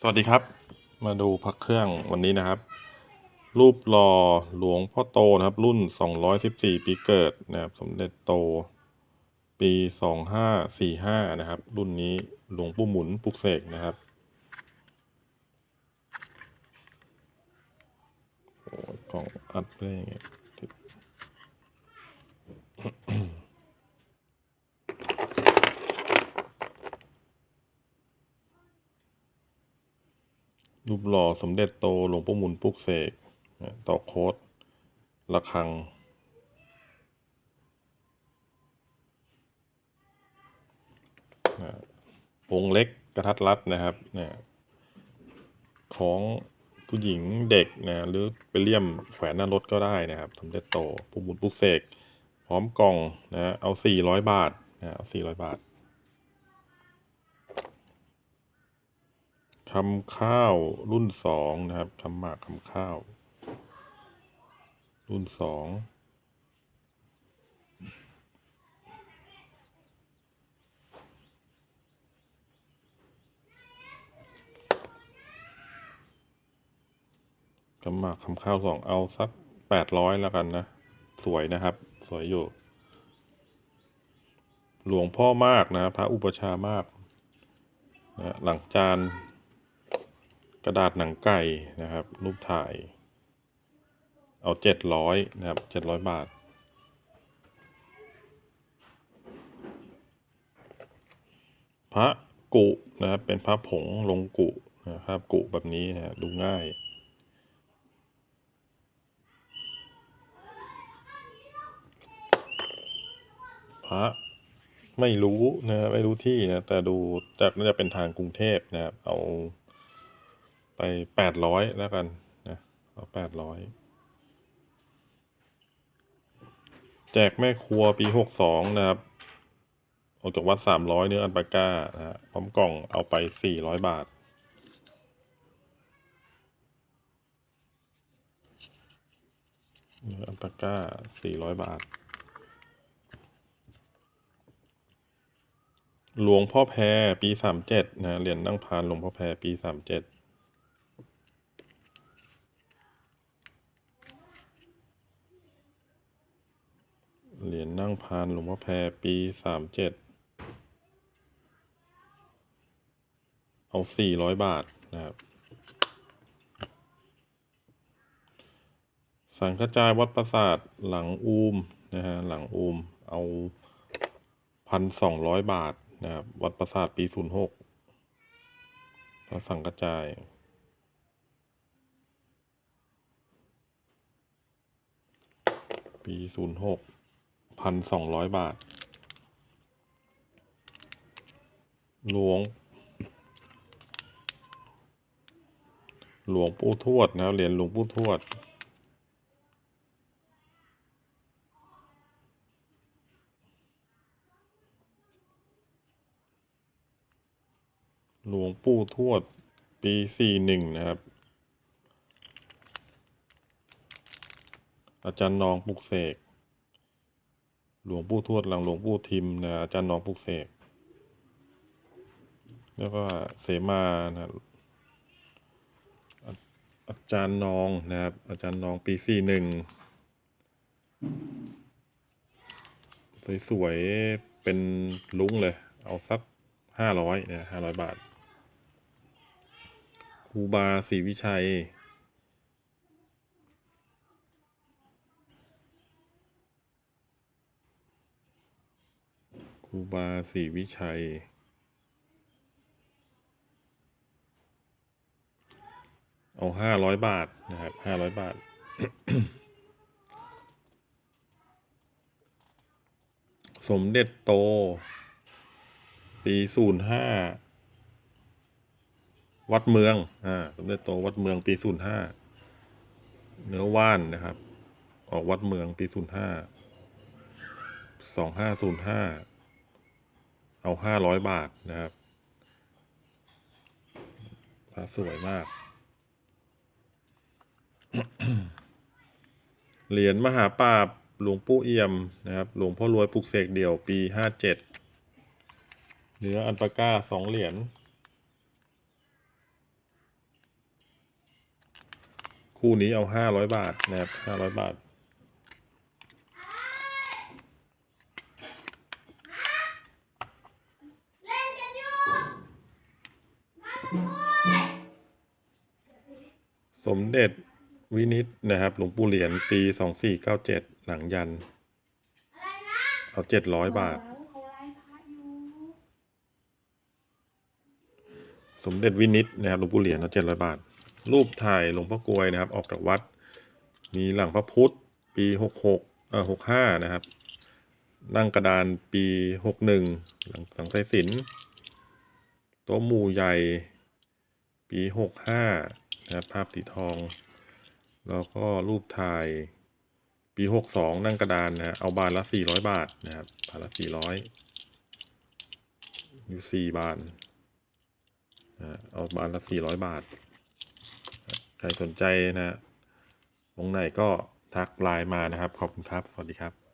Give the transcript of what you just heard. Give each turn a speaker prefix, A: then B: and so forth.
A: สวัสดีครับ มาดูพระเครื่องวันนี้นะครับ รูปหล่อหลวงพ่อโตนะครับ รุ่น 214 ปีเกิดนะครับ สมเด็จโต ปี 2545 นะครับ รุ่นนี้หลวงปู่หมุนปลุกเสกนะครับโอ้กล่องอัดไปได้ยังไงติด รูปหล่อสมเด็จโตหลวงปู่มุนปุกเสกต่อโค้ดระฆัง องค์เล็กกระทัดรัดนะครับเนี่ยของผู้หญิงเด็กนะหรือไปเลี่ยมแขวนหน้ารถก็ได้นะครับ สมเด็จโตปู่หมุนปุกเสก พร้อมกล่องนะเอาสี่ร้อยบาทนะเอาสี่ร้อยบาท คำข้าวรุ่นสองนะครับคำหมากคำข้าว รุ่นสองกำหมากคำข้าวสองเอาสักแปดร้อยแล้วกันนะ สวยนะครับ สวยอยู่ หลวงพ่อมากนะพระอุปชามากนะหลังจาน กระดาษหนังไก่นะครับ รูปถ่าย เอาเจ็ดร้อยนะครับเจ็ดร้อยบาท พระกุนะครับเป็นพระผงลงกุนะครับกุแบบนี้นะดูง่ายพระไม่รู้นะไม่รู้ที่นะแต่ดูจากน่าจะเป็นทางกรุงเทพนะครับเอา ไปแปดร้อยแล้วกันนะเอาแปดร้อยแจกแม่ครัวปีหกสองนะครับออกจากวัดสามร้อยเนื้ออันปาก้านะฮะพร้อมกล่องเอาไปสี่ร้อยบาท เนื้ออัลปาก้าสี่ร้อยบาท หลวงพ่อแพรปีสามเจ็ดนะเหรียญนั่งพานหลวงพ่อแพรปีสามเจ็ด เหรียญนั่งพานหลวงพ่อแพรปีสามเจ็ดเอาสี่ร้อยบาทนะครับ สังฆจายวัดปราสาทหลังอูมนะฮะหลังอูมเอาพันสองร้อยบาทนะครับ วัดปราสาทปีศูนย์หกพระสังฆจายปีศูนย์หก พันสองร้อยบาทหลวง หลวงปู่ทวดนะครับเหรียญหลวงปู่ทวด หลวงปู่ทวด ปีสี่หนึ่งนะครับ อาจารย์นองปลุกเสก หลวงปู่ทวดหลังหลวงปู่ทิมนะอาจารย์น้องปุกเสกแล้วก็เสมานะอาอาจารย์นองนะครับ อาจารย์นองปีสี่หนึ่งสวยๆเป็นลุ้งเลย เอาสักห้าร้อยเนี่ยห้าร้อยบาทครูบาศรีวิชัย รูบาศรีวิชัย เอาห้าร้อยบาทนะครับห้าร้อยบาท สมเด็จโต ปีศูนย์ห้าวัดเมือง อ่า สมเด็จโตวัดเมืองปีศูนย์ห้า เนื้อว่านนะครับ ออกวัดเมืองปีศูนย์ห้า สองห้าศูนย์ห้า เอาห้าร้อยบาทนะครับพระสวยมาก เหรียญมหาปราบหลวงปู่เอี่ยมนะครับหลวงพ่อรวยผูกเสกเดี่ยวปีห้าเจ็ดเนื้ออันปาก้าสองเหรียญคู่นี้เอาห้าร้อยบาทนะครับห้าร้อยบาท สมเด็จวินิตนะครับ หลวงปู่เหรียญปีสองสี่เก้าเจ็ดหลังยัน
B: อะไรนะ
A: เอาเจ็ดร้อยบาท
B: เขาไล่พระอยู่
A: สมเด็จวินิตนะครับหลวงปู่เหรียญเอาเจ็ดร้อยบาท รูปถ่ายหลวงพ่อกลวยนะครับ ออกจากวัด มีหลังพระพุทธ ปีหกหกเอ่อหกห้านะครับ นั่งกระดานปีหกหนึ่งหลังสังไสสินโต๊ะหมู่ใหญ่ ปีหกห้า นะภาพสีทอง แล้วก็รูปถ่ายปีหกสองนั่งกระดานนะเอาบานละสี่ร้อยบาทนะครับบานละสี่ร้อยอยู่สี่บานนะเอาบานละสี่ร้อยบาท ใครสนใจนะฮะองไหนก็ทักไลน์มานะครับ ขอบคุณครับ สวัสดีครับ